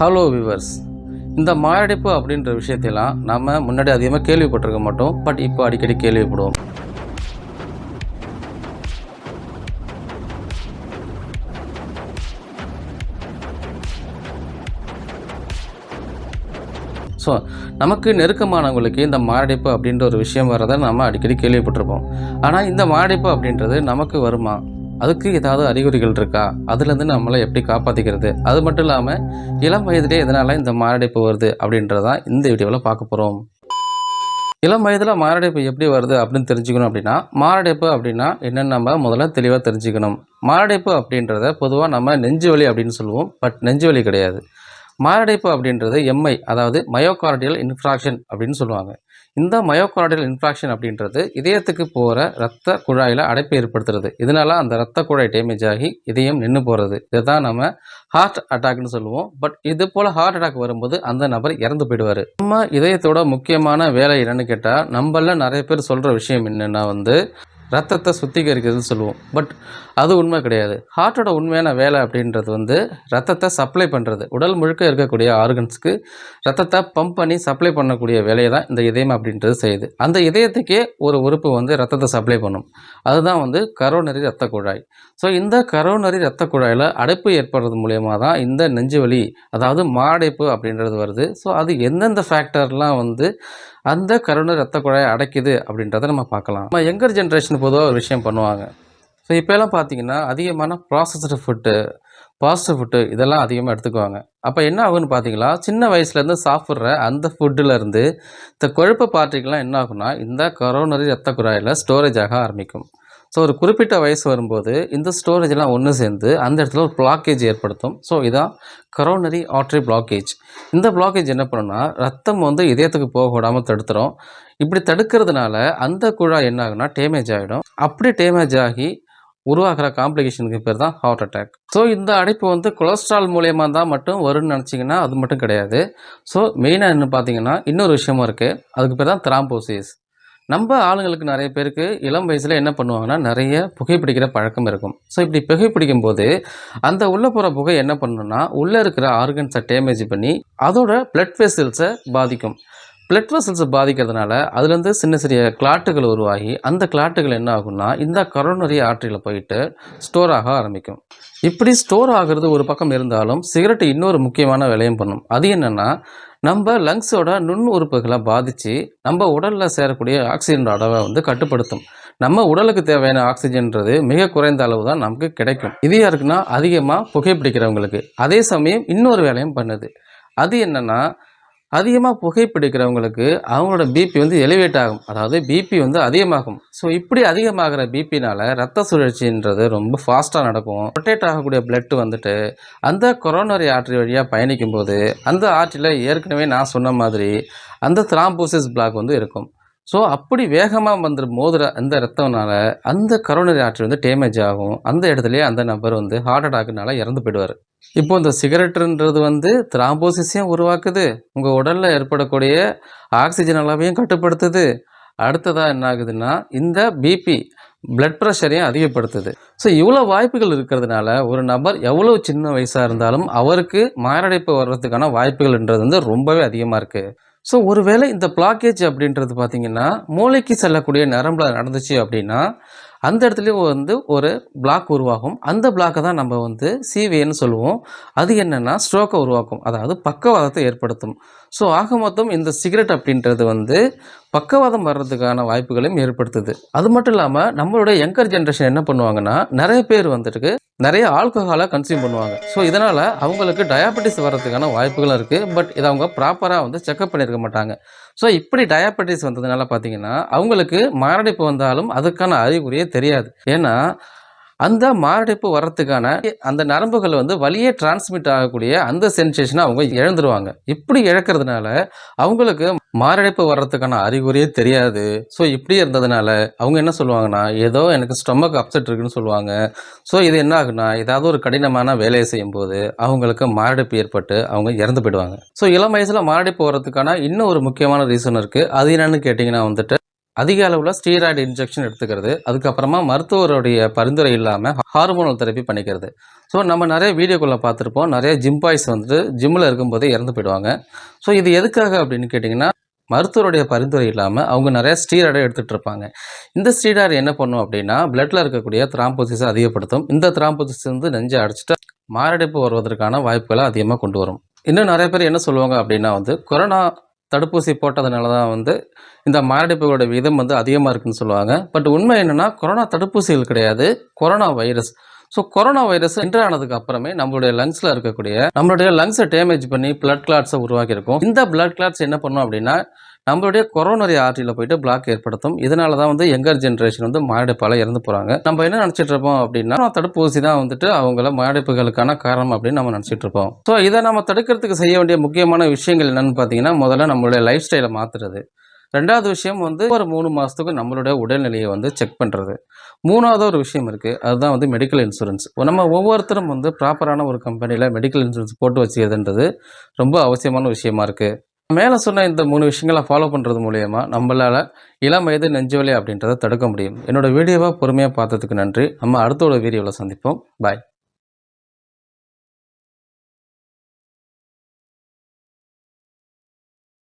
Hello viewers இந்த மாரடைப்பு அப்படின்ற விஷயத்தெல்லாம் நம்ம முன்னாடி அதிகமாக கேள்விப்பட்டிருக்க மாட்டோம். பட் இப்போ அடிக்கடி கேள்விப்படுவோம். ஸோ நமக்கு நெருக்கமானவங்களுக்கு இந்த மாரடைப்பு அப்படின்ற ஒரு விஷயம் வரதை நம்ம அடிக்கடி கேள்விப்பட்டிருப்போம். ஆனால் இந்த மாரடைப்பு அப்படின்றது நமக்கு வருமா? அதுக்கு ஏதாவது அறிகுறிகள் இருக்கா? அதுலேருந்து நம்மளை எப்படி காப்பாற்றிக்கிறது அது மட்டும் இல்லாமல் இளம் வயதிலே எதனால் இந்த மாரடைப்பு வருது அப்படின்றதான் இந்த வீடியோவில் பார்க்க போகிறோம் இளம் வயதில் மாரடைப்பு எப்படி வருது அப்படின்னு தெரிஞ்சுக்கணும் அப்படின்னா மாரடைப்பு அப்படின்னா என்னென்னு நம்ம முதல்ல தெளிவாக தெரிஞ்சுக்கணும். மாரடைப்பு அப்படின்றத பொதுவாக நம்ம நெஞ்சு வலி அப்படின்னு சொல்லுவோம். பட் நெஞ்சு வலி கிடையாது. மாரடைப்பு அப்படின்றது எம்ஐ அதாவது மயோகார்டியல் இன்ஃப்ராக்ஷன் அப்படின்னு சொல்லுவாங்க. இந்த மயோகார்டியல் இன்ஃப்ராக்ஷன் அப்படின்றது இதயத்துக்கு போகிற ரத்த குழாயில் அடைப்பு ஏற்படுத்துறது. இதனால அந்த ரத்த குழாய் டேமேஜ் ஆகி இதயம் நின்று போகிறது இதை தான் நம்ம ஹார்ட் அட்டாக்னு சொல்லுவோம். பட் இது போல் ஹார்ட் அட்டாக் வரும்போது அந்த நபர் இறந்து போயிடுவார். நம்ம இதயத்தோட முக்கியமான வேலை என்னன்னு கேட்டால் நம்மள நிறைய பேர் சொல்கிற விஷயம் என்னென்னா வந்து ரத்தத்தை சுத்திகரிக்கிறதுன்னு சொல்லுவோம். பட் அது உண்மை கிடையாது. ஹார்ட்டோட உண்மையான வேலை அப்படின்றது வந்து ரத்தத்தை சப்ளை பண்ணுறது உடல் முழுக்க இருக்கக்கூடிய ஆர்கன்ஸ்க்கு ரத்தத்தை பம்ப் பண்ணி சப்ளை பண்ணக்கூடிய வேலையை தான் இந்த இதயம் அப்படின்றது செய்யுது. அந்த இதயத்துக்கே ஒரு உறுப்பு வந்து ரத்தத்தை சப்ளை பண்ணும். அதுதான் வந்து கரோனரி ரத்த குழாய். ஸோ இந்த கரோனரி ரத்த குழாயில் அடைப்பு ஏற்படுறது மூலயமா தான் இந்த நெஞ்சு வலி அதாவது மாடைப்பு அப்படின்றது வருது. ஸோ அது எந்தெந்த ஃபேக்டர்லாம் வந்து அந்த கருணை ரத்த குழாயை அடைக்குது அப்படின்றத நம்ம பார்க்கலாம். நம்ம யங்கர் ஜென்ரேஷன் பொதுவாக ஒரு விஷயம் பண்ணுவாங்க. ஸோ இப்போலாம் பார்த்தீங்கன்னா அதிகமான ப்ராசஸ்டு ஃபுட்டு ஃபாஸ்ட் ஃபுட்டு இதெல்லாம் அதிகமாக எடுத்துக்குவாங்க. அப்போ என்ன ஆகுன்னு பார்த்தீங்களா சின்ன வயசுலேருந்து சாப்பிட்ற அந்த ஃபுட்டுலேருந்து இந்த கொழுப்பு பார்ட்டிகள்லாம் என்ன ஆகுனா இந்த கரோனரி ரத்த குழாயில் ஸ்டோரேஜ் ஆக ஆரம்பிக்கும். ஸோ ஒரு குறிப்பிட்ட வயசு வரும்போது இந்த ஸ்டோரேஜ்லாம் ஒன்று சேர்ந்து அந்த இடத்துல ஒரு பிளாக்கேஜ் ஏற்படுத்தும். ஸோ இதான் கரோனரி ஆர்டரி பிளாக்கேஜ் இந்த பிளாக்கேஜ் என்ன பண்ணுன்னா ரத்தம் வந்து இதயத்துக்கு போக விடாமல் தடுத்துரும். இப்படி தடுக்கிறதுனால அந்த குழாய் என்ன ஆகுனா டேமேஜ் ஆகிடும் அப்படி டேமேஜ் ஆகி உருவாகிற காம்ப்ளிகேஷனுக்கு பேர் தான் ஹார்ட் அட்டாக் ஸோ இந்த அடைப்பு வந்து கொலஸ்ட்ரால் மூலயமா தான் மட்டும் வரும்னு நினச்சிங்கன்னா அது மட்டும் கிடையாது. ஸோ மெயினாக என்ன பார்த்தீங்கன்னா இன்னொரு விஷயமும் இருக்குது அதுக்கு பேர் தான் திராம்போசிஸ் நம்ம ஆளுங்களுக்கு நிறைய பேருக்கு இளம் வயசில் என்ன பண்ணுவாங்கன்னா நிறைய புகைப்பிடிக்கிற பழக்கம் இருக்கும். ஸோ இப்படி புகைப்பிடிக்கும் போது அந்த உள்ளே போகிற புகை என்ன பண்ணணும்னா உள்ளே இருக்கிற ஆர்கன்ஸை டேமேஜ் பண்ணி அதோட பிளட் வெசல்ஸை பாதிக்கும். பிளட் வெசல்ஸை பாதிக்கிறதுனால அதுலேருந்து சின்ன சிறிய கிளாட்டுகள் உருவாகி அந்த கிளாட்டுகள் என்ன ஆகும்னா இந்த கரோனரி ஆற்றில் போயிட்டு ஸ்டோர் ஆக ஆரம்பிக்கும். இப்படி ஸ்டோர் ஆகிறது ஒரு பக்கம் இருந்தாலும் சிகரெட் இன்னொரு முக்கியமான வேலையும் பண்ணும். அது என்னென்னா நம்ம லங்ஸோட நுண் உறுப்புகளை பாதித்து நம்ம உடலில் சேரக்கூடிய ஆக்சிஜன் அளவை வந்து கட்டுப்படுத்தும். நம்ம உடலுக்கு தேவையான ஆக்சிஜன்றது மிக குறைந்த அளவு தான் நமக்கு கிடைக்கும். இது யாருக்குன்னா அதிகமாக புகைப்பிடிக்கிறவங்களுக்கு. அதே சமயம் இன்னொரு வேலையும் பண்ணுது. அது என்னென்னா அதிகமாக புகைப்பிடிக்கிறவங்களுக்கு அவங்களோட பிபி வந்து எலிவேட் ஆகும். அதாவது பிபி வந்து அதிகமாகும். ஸோ இப்படி அதிகமாகிற பிபினால் ரத்த சுழற்சின்றது ரொம்ப ஃபாஸ்ட்டாக நடக்கும். ரொட்டேட் ஆகக்கூடிய பிளட் வந்துட்டு அந்த கொரோனரி ஆர்டரி வழியாக பயணிக்கும் போது அந்த ஆற்றில் ஏற்கனவே நான் சொன்ன மாதிரி அந்த த்ராம்போசிஸ் பிளாக் வந்து இருக்கும். ஸோ அப்படி வேகமாக வந்து மோதுற அந்த ரத்தம்னால அந்த கரோனரி ஆற்றல் வந்து டேமேஜ் ஆகும். அந்த இடத்துலையே அந்த நபர் வந்து ஹார்ட் அட்டாக்குனால இறந்து போயிடுவார். இப்போ இந்த சிகரெட்டுன்றது வந்து திராம்போசிஸையும் உருவாக்குது. உங்கள் உடலில் ஏற்படக்கூடிய ஆக்சிஜன் அளவையும் கட்டுப்படுத்துது. அடுத்ததாக என்ன ஆகுதுன்னா இந்த பிபி பிளட் ப்ரெஷரையும் அதிகப்படுத்துது. ஸோ இவ்வளோ வாய்ப்புகள் இருக்கிறதுனால ஒரு நபர் எவ்வளோ சின்ன வயசாக இருந்தாலும் அவருக்கு மாரடைப்பு வர்றதுக்கான வாய்ப்புகள்ன்றது வந்து ரொம்பவே அதிகமாக இருக்குது ஸோ ஒருவேளை இந்த பிளாக்கேஜ் அப்படின்றது பார்த்திங்கன்னா மூளைக்கு செல்லக்கூடிய நரம்பில் நடந்துச்சு அப்படின்னா அந்த இடத்துலையும் வந்து ஒரு பிளாக் உருவாகும். அந்த பிளாக்கை தான் நம்ம வந்து சிவேன்னு சொல்லுவோம். அது என்னென்னா ஸ்ட்ரோக்கை உருவாக்கும். அதாவது பக்கவாதத்தை ஏற்படுத்தும். ஸோ ஆக மொத்தம் இந்த சிகரெட் அப்படின்றது வந்து பக்கவாதம் வர்றதுக்கான வாய்ப்புகளையும் ஏற்படுத்துது. அது மட்டும் இல்லாமல் நம்மளுடைய யங்கர் ஜென்ரேஷன் என்ன பண்ணுவாங்கன்னா நிறைய பேர் வந்துட்டு நிறைய ஆல்கஹாலை கன்சியூம் பண்ணுவாங்க. ஸோ இதனால் அவங்களுக்கு டயாபெட்டிஸ் வர்றதுக்கான வாய்ப்புகளும் இருக்குது பட் இதை அவங்க ப்ராப்பராக வந்து செக்அப் பண்ணியிருக்க மாட்டாங்க. ஸோ இப்படி டயாபெட்டிஸ் வந்ததுனால பார்த்தீங்கன்னா அவங்களுக்கு மாரடைப்பு வந்தாலும் அதுக்கான அறிகுறியே தெரியாது. ஏன்னா அந்த மாரடைப்பு வர்றதுக்கான அந்த நரம்புகள் வந்து வழியே டிரான்ஸ்மிட் ஆகக்கூடிய அந்த சென்சேஷனை அவங்க இழந்துருவாங்க. இப்படி இழக்கிறதுனால அவங்களுக்கு மாரடைப்பு வர்றதுக்கான அறிகுறியே தெரியாது. ஸோ இப்படி இருந்ததுனால அவங்க என்ன சொல்லுவாங்கன்னா ஏதோ எனக்கு ஸ்டொமக் அப்செட் இருக்குன்னு சொல்லுவாங்க. ஸோ இது என்ன ஆகுனா ஏதாவது ஒரு கடினமான வேலையை செய்யும்போது அவங்களுக்கு மாரடைப்பு ஏற்பட்டு அவங்க இறந்து போயிடுவாங்க. ஸோ இளம் வயசில் மாரடைப்பு வர்றதுக்கான இன்னும் ஒரு முக்கியமான ரீசன் இருக்குது அது என்னன்னு கேட்டிங்கன்னா வந்துட்டு அதிக அளவில் ஸ்டீராய்டு இன்ஜெக்ஷன் எடுத்துக்கிறது. அதுக்கப்புறமா மருத்துவருடைய பரிந்துரை இல்லாமல் ஹார்மோனல் தெரப்பி பண்ணிக்கிறது. ஸோ நம்ம நிறைய வீடியோக்குள்ளே பார்த்துருப்போம். நிறைய ஜிம் பாய்ஸ் வந்துட்டு ஜிம்மில் இருக்கும்போதே இறந்து போயிடுவாங்க. ஸோ இது எதுக்காக அப்படின்னு கேட்டிங்கன்னா மருத்துவருடைய பரிந்துரை இல்லாமல் அவங்க நிறைய ஸ்டீராய்டை எடுத்துகிட்டு இருப்பாங்க. இந்த ஸ்டீராய்டு என்ன பண்ணும் அப்படின்னா பிளட்டில் இருக்கக்கூடிய திராம்போசிஸை அதிகப்படுத்தும். இந்த திராம்போசிஸ் வந்து நெஞ்சை அடிச்சுட்டு மாரடைப்பு வருவதற்கான வாய்ப்புகளை அதிகமாக கொண்டு வரும். இன்னும் நிறைய பேர் என்ன சொல்லுவாங்க அப்படின்னா வந்து கொரோனா தடுப்பூசி போட்டதுனால தான் வந்து இந்த மாரடைப்புகளோட விகிதம் வந்து அதிகமாக இருக்குன்னு சொல்லுவாங்க. பட் உண்மை என்னென்னா கொரோனா தடுப்பூசிகள் கிடையாது. Corona virus. So corona virus enter ஆனதுக்கு அப்புறமே நம்மளுடைய லங்ஸில் இருக்கக்கூடிய நம்மளுடைய லங்ஸை டேமேஜ் பண்ணி பிளட் கிளாட்ஸை உருவாக்கியிருக்கும். இந்த பிளட் கிளாட்ஸ் என்ன பண்ணும் அப்படின்னா நம்மளுடைய கொரோனரி ஆர்டியில் போயிட்டு பிளாக் ஏற்படுத்தும். இதனால தான் வந்து யங்கர் ஜென்ரேஷன் வந்து மாரடைப்பால் இறந்து போகிறாங்க நம்ம என்ன நினச்சிட்டு இருப்போம் அப்படின்னா தடுப்பூசி தான் வந்துட்டு அவங்கள மாரடைப்புகளுக்கான காரணம் அப்படின்னு நம்ம நினச்சிட்டு இருப்போம். ஸோ இதை நம்ம தடுக்கிறதுக்கு செய்ய வேண்டிய முக்கியமான விஷயங்கள் என்னென்னு பார்த்தீங்கன்னா முதல்ல நம்மளுடைய லைஃப் ஸ்டைலை மாற்றுறது ரெண்டாவது விஷயம் வந்து ஒரு மூணு மாதத்துக்கு நம்மளுடைய உடல்நிலையை வந்து செக் பண்ணுறது மூணாவது ஒரு விஷயம் இருக்குது அதுதான் வந்து மெடிக்கல் இன்சூரன்ஸ் நம்ம ஒவ்வொருத்தரும் வந்து ப்ராப்பரான ஒரு கம்பெனியில் மெடிக்கல் இன்சூரன்ஸ் போட்டு வச்சுக்கிறதுன்றது ரொம்ப அவசியமான விஷயமா இருக்குது மேலே சொன்ன இந்த மூணு விஷயங்களை ஃபாலோ பண்ணுறது மூலயமா நம்மளால் இளம் வயது நெஞ்சுவலி அப்படின்றத தடுக்க முடியும். என்னோட வீடியோவை பொறுமையாக பார்த்ததுக்கு நன்றி. நம்ம அடுத்த ஒரு வீடியோவில் சந்திப்போம். பாய்